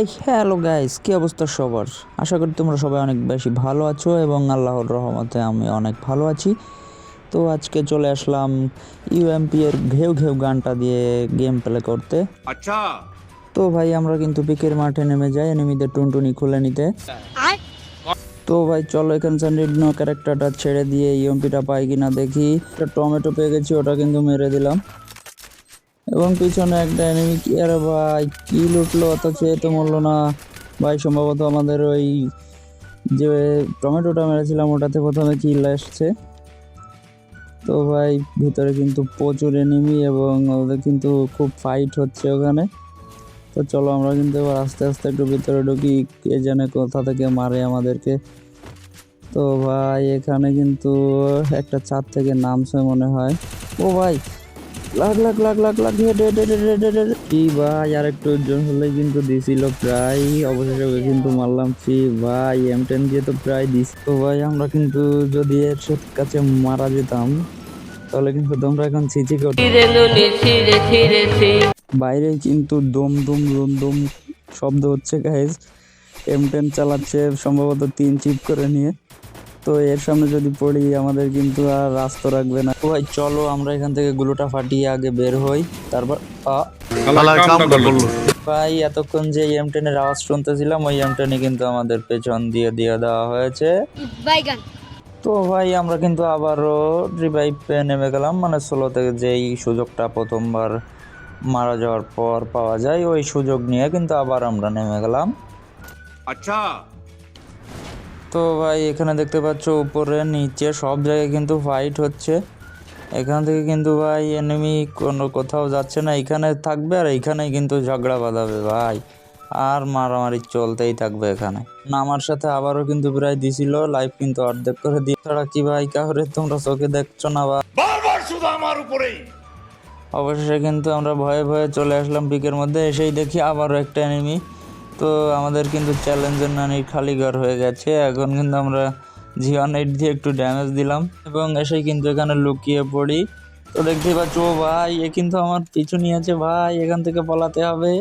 এই hello guys কি অবস্থা সবার? আশা করি তোমরা সবাই অনেক বেশি ভালো আছো এবং আল্লাহর রহমতে আমি অনেক ভালো আছি। তো আজকে চলে আসলাম ইউএমপি এর ঘেউ ঘেউ গানটা দিয়ে গেম প্লে করতে। আচ্ছা। তো ভাই আমরা কিন্তু পিকের মাঠে নেমে যাই এনিমিদের টুনটুনি খুলে নিতে। তো ভাই চলো এখান সান্ডিনো ক্যারেক্টারটা ছেড়ে দিয়ে ইউএমপিটা পাই কিনা দেখি। একটা টমেটো পেয়ে গেছি ওটা কিন্তু মেরে দিলাম। এবং পিছনে একটা এনিমি কি আরে ভাই, কি লুটলো? অত চেয়ে তো মরলো না। ভাই, সম্ভবত আমাদের ওই যে টমেটোটা মেরেছিলাম, ওটাতে প্রথমে কিল আসছে। তো ভাই, ভিতরে কিন্তু প্রচুর এনিমি এবং ওদের কিন্তু খুব ফাইট হচ্ছে ওখানে। তো চলো আমরা কিন্তু এবার আস্তে আস্তে একটু ভিতরে ঢুকি, কে জানে কোথা থেকে মারে আমাদেরকে। তো ভাই, এখানে কিন্তু একটা ছাদ থেকে নামছে মনে হয়। ও ভাই lakh lakh lakh lakh lakh head head head head head head কি ভাই আর একটু জন হলে কিন্তু দিছিল প্রায় অবশেষে কিন্তু মারলাম। ফি ভাই এম টেন দিয়ে তো প্রায় দিস তো ভাই আমরা কিন্তু যদি এর কাছে মারা যেতাম তাহলে কিন্তু তোমরা এখন ছিচি করতে বাইরে কিন্তু দম দম দম দম শব্দ হচ্ছে গাইজ এম টেন চালাচ্ছে সম্ভবত তিন চিপ করে নিয়ে। তো এর সামনে যদি পড়ি আমাদের কিন্তু আর রাস্তা রাখবে না। তো ভাই চলো আমরা এখান থেকে গুলোটা ফাটিয়ে আগে বের হই। তারপর ভাই এতক্ষণ যে এম টেনের আওয়াজ শুনতেছিলাম ওই এম টেনে কিন্তু আমাদের পেছন দিয়ে দিয়ে দেওয়া হয়েছে। তো ভাই আমরা কিন্তু আবারও রিভাইভে নেমে গেলাম। মানে ষোলো থেকে যেই সুযোগটা প্রথমবার মারা যাওয়ার পর পাওয়া যায় ওই সুযোগ নিয়ে কিন্তু আবার আমরা নেমে গেলাম। আচ্ছা। তো ভাই এখানে দেখতে পাচ্ছ উপরে নিচে সব জায়গায় কিন্তু ফাইট হচ্ছে। এখান থেকে কিন্তু ভাই এনিমি কোনো কোথাও যাচ্ছে না। এখানে থাকবে আর এখানেই কিন্তু ঝগড়া বাঁধাবে ভাই। আর মারামারি চলতেই থাকবে এখানে। না আমার সাথে আবারও কিন্তু প্রায় দিছিল লাইফ কিন্তু অর্ধেক করে দিয়ে ছাড়া কি ভাই কাহরে তোমরা চোখে দেখছ না বা বারবার শুধু আমার উপরেই। অবশেষে কিন্তু আমরা ভয়ে ভয়ে চলে আসলাম পিকের মধ্যে। এসেই দেখি আবারও একটা এনিমি তো আমাদের কিন্তু চ্যালেঞ্জের নানির খালি ঘর হয়ে গেছে। এখন কিন্তু আমরা জিওন এইট দিয়ে একটু ড্যামেজ দিলাম এবং এসে কিন্তু এখানে লুকিয়ে পড়ি। তো দেখতেই পাচ্ছ, ও ভাই, এ কিন্তু আমার পিছু নিয়েছে ভাই, এখান থেকে পালাতে হবে।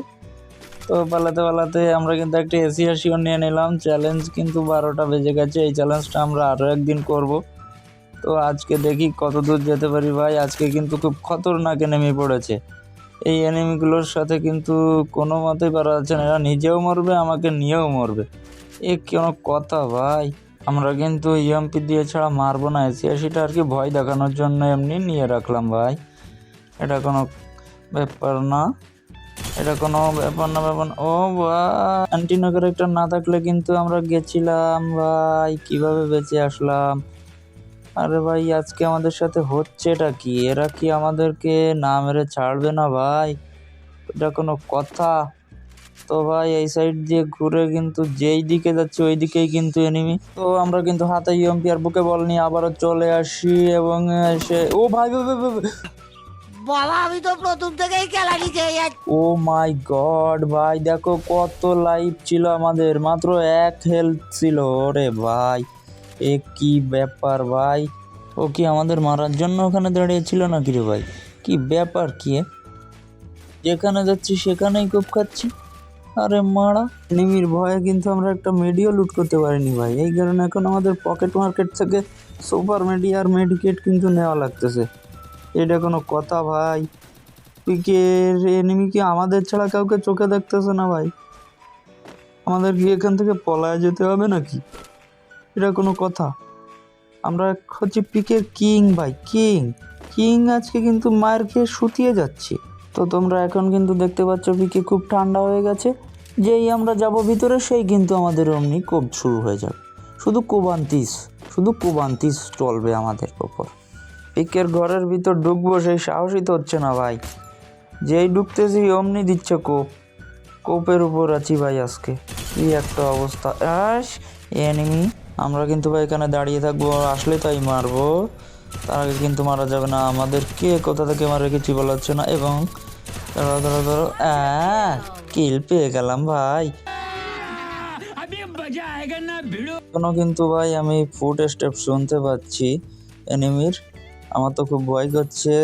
তো পালাতে পালাতে আমরা কিন্তু একটা এসি শিওর নিয়ে নিলাম। চ্যালেঞ্জ কিন্তু বারোটা বেজে গেছে, এই চ্যালেঞ্জটা আমরা আরও একদিন করব। তো আজকে দেখি কত দূর যেতে পারি ভাই, আজকে কিন্তু খুব খতরনাকে নেমে পড়েছে। এই এনিমিগুলোর সাথে কিন্তু কোনো মতেই পারা যাচ্ছে না। এরা নিজেও মরবে, আমাকে নিয়েও মরবে। এ কোনো কথা ভাই। আমরা কিন্তু ইএমপি দিয়ে ছাড়া মারবো না। এসিয়াসিটা আর কি ভয় দেখানোর জন্য এমনি নিয়ে রাখলাম ভাই। এটা কোনো ব্যাপার না। এটা কোনো ব্যাপার না ব্যাপার না। ও ভাই, অ্যান্টিনগর একটা না থাকলে কিন্তু আমরা গেছিলাম ভাই। কীভাবে বেঁচে আসলাম? আরে ভাই আজকে আমাদের সাথে হচ্ছেটা কি এরা কি আমাদেরকে না মেরে ছাড়বে না ভাই এটা কোনো কথা তো ভাই এই সাইড দিয়ে ঘুরে কিন্তু যেই দিকে যাচ্ছে ওই দিকেই কিন্তু এনিমি তো আমরা কিন্তু হাতে ইএমপি আর বুকে বল নিয়ে আবারও চলে আসি এবং এসে ও ভাই। বাবা আমি তো প্রথম থেকেই খেলা ও মাই গড ভাই দেখো কত লাইফ ছিল আমাদের মাত্র এক হেলথ ছিল ওরে ভাই এ কি ব্যাপার ভাই। ও কি আমাদের মারার জন্য ওখানে দাঁড়িয়ে ছিল না কি রে ভাই? কি ব্যাপার কি যেখানে যাচ্ছি সেখানেই কোপ খাচ্ছি। আরে মারা। এনিমির ভয়ে কিন্তু আমরা একটা মেডিও লুট করতে পারিনি ভাই। এই কারণে এখন আমাদের পকেট মার্কেট থেকে সুপার মেডি আর মেডিকেট কিন্তু নেওয়া লাগতেছে। এটা কোনো কথা ভাই। পিকের এনিমি কি আমাদের ছাড়া কাউকে চোখে দেখতেছে না ভাই? আমাদের কি এখান থেকে পলায় যেতে হবে নাকি? এটা কোনো কথা। আমরা হচ্ছে পিকের কিং ভাই, কিং। কিং আজকে কিন্তু মায়ের খেয়ে শুতিয়ে যাচ্ছি। তো তোমরা এখন কিন্তু দেখতে পাচ্ছ পিকে খুব ঠান্ডা হয়ে গেছে। যেই আমরা যাব ভিতরে, সেই কিন্তু আমাদের অমনি কোপ শুরু হয়ে যাবে। শুধু কোবান্তিস শুধু কোবান্তিস চলবে আমাদের ওপর। পিকের ঘরের ভিতর ঢুকবো, সেই সাহসই তো হচ্ছে না ভাই। যেই ঢুকতেছি অমনি দিচ্ছে কোপ। কোপের উপর আছি ভাই আজকে। এই একটা অবস্থা। আস এনিমি আমরা কিন্তু ভাই এখানে দাঁড়িয়ে থাকব আসলে তাই মারবো। তার আগে কিন্তু মারা যাবে না আমাদের। কে কোথা থেকে মারে কিছু বলা হচ্ছে না। এবং ধরো ধরো ধরো কিল পেয়ে গেলাম ভাই। এখনও কিন্তু ভাই আমি ফুট স্টেপ শুনতে পাচ্ছি এনিমির আমার তো খুব ভয় করছে।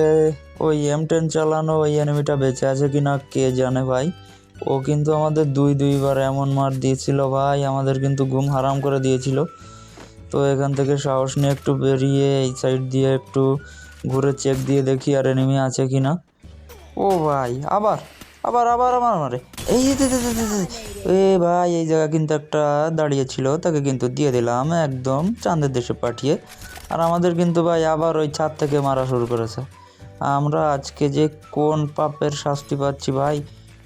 ওই এম টেন চালানো ওই এনিমিটা বেঁচে আছে কিনা কে জানে ভাই। ও কিন্তু আমাদের দুই দুইবার এমন মার দিয়েছিল ভাই, আমাদের কিন্তু ঘুম হারাম করে দিয়েছিল। তো এখান থেকে সাহস নিয়ে একটু বেরিয়ে এই সাইড দিয়ে একটু ঘুরে চেক দিয়ে দেখি আর এনিমি আছে কি না ও ভাই, আবার আবার আবার আমার মারে। এই। এ ভাই, এই জায়গা কিন্তু একটা দাঁড়িয়ে ছিল তাকে কিন্তু দিয়ে দিলাম একদম চাঁদের দেশে পাঠিয়ে। আর আমাদের কিন্তু ভাই আবার ওই ছাদ থেকে মারা শুরু করেছে। আমরা আজকে যে কোন পাপের শাস্তি পাচ্ছি ভাই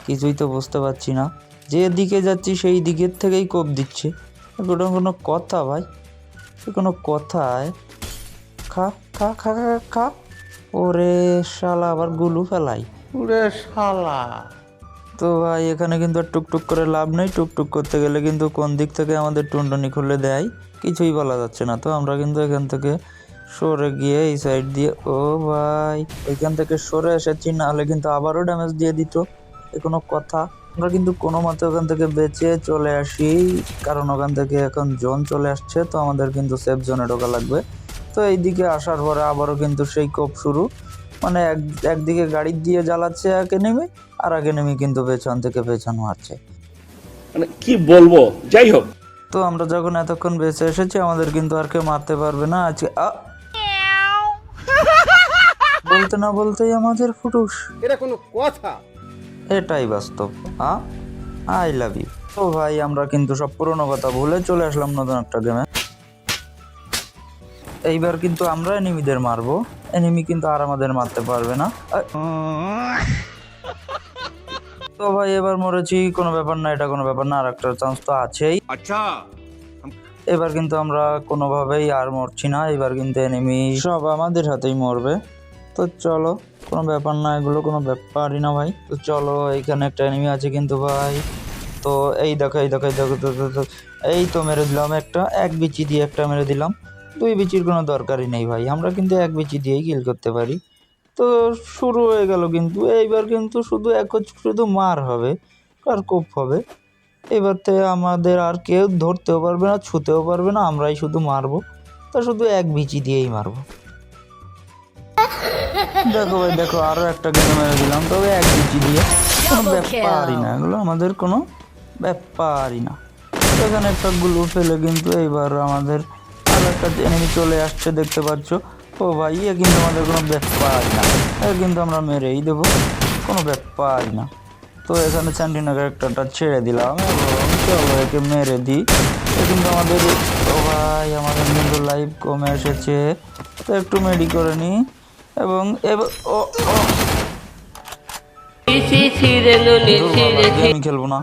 কিছুই তো বুঝতে পারছি না। যে দিকে যাচ্ছি সেই দিকের থেকেই কোপ দিচ্ছে। কোনো কোনো কথা ভাই কোনো কথায় খা খা খা খা খা। ওরে শালা আবার গুলু ফেলাই। ওরে শালা। তো ভাই এখানে কিন্তু আর টুকটুক করে লাভ নেই। টুকটুক করতে গেলে কিন্তু কোন দিক থেকে আমাদের টুনটুনি খুলে দেয় কিছুই বলা যাচ্ছে না। তো আমরা কিন্তু এখান থেকে সরে গিয়ে এই সাইড দিয়ে ও ভাই এখান থেকে সরে এসেছি নাহলে কিন্তু আবারও ড্যামেজ দিয়ে দিত। কোনো কথা। আমরা কিন্তু কোনো মতে ওখান থেকে বেঁচে চলে আসি কারণ ওখান থেকে এখন জোন চলে আসছে তো আমাদের কিন্তু সেফ জোনে ঢোকা লাগবে। তো এইদিকে আসার পরে আবারও কিন্তু সেই কোপ শুরু। মানে এক একদিকে গাড়ি দিয়ে জ্বালাচ্ছে একে নেমে আর আগে নেমে কিন্তু পেছন থেকে পেছন মারছে। মানে কি বলব? যাই হোক। তো আমরা যখন এতক্ষণ বেঁচে এসেছি আমাদের কিন্তু আর কেউ মারতে পারবে না। আজকে! বলতে না বলতেই আমাদের ফুটুস। এটা কোনো কথা। এটাই বাস্তব আ আই লাভ ইউ তো ভাই আমরা কিন্তু সব পুরনো কথা ভুলে চলে আসলাম নতুন একটা গেমে এইবার কিন্তু আমরা এনিমিদের মারবো। এনিমি কিন্তু আর আমাদের মারতে পারবে না। তো ভাই এবার মরেছি কোনো ব্যাপার না এটা কোনো ব্যাপার না আর একটা চান্স তো আছেই। আচ্ছা। এবার কিন্তু আমরা কোনোভাবেই আর মরছি না এবার কিন্তু এনিমি সব আমাদের হাতেই মরবে। তো চলো, কোনো ব্যাপার না, এগুলো কোনো ব্যাপারই না ভাই। তো চলো এইখানে একটা এনিমি আছে কিন্তু ভাই। তো এই দেখো এই দেখো এই দেখো, এই তো মেরে দিলাম একটা। এক বিচি দিয়ে একটা মেরে দিলাম। দুই বিচির কোনো দরকারই নেই ভাই, আমরা কিন্তু এক বিচি দিয়েই কিল করতে পারি। তো শুরু হয়ে গেল কিন্তু, এইবার কিন্তু শুধু এক শুধু মার হবে, আর কোপ হবে। এবার থেকে আমাদের আর কেউ ধরতেও পারবে না, ছুতেও পারবে না, আমরাই শুধু মারবো। তা শুধু এক বিচি দিয়েই মারবো। দেখো ভাই দেখো আরও একটা গেমে মেরে দিলাম। তবে এক বিচি দিয়ে। কোনো ব্যাপারই না এগুলো আমাদের কোনো ব্যাপারই না। এখানে একটা গুলো ফেলে কিন্তু এইবার আমাদের আর একটা এনিমি চলে আসছে দেখতে পাচ্ছ। ও ভাই এ কিন্তু আমাদের কোনো ব্যাপার না। এ কিন্তু আমরা মেরেই দেবো কোনো ব্যাপারই না। তো এখানে স্যান্টিনাগার একটাটা ছেড়ে দিলাম এবং চলো একে মেরে দিই। এ কিন্তু আমাদের ও ভাই আমাদের কিন্তু লাইভ কমে এসেছে। তো একটু মেডি করে নিই। এবং আমি খেলব না।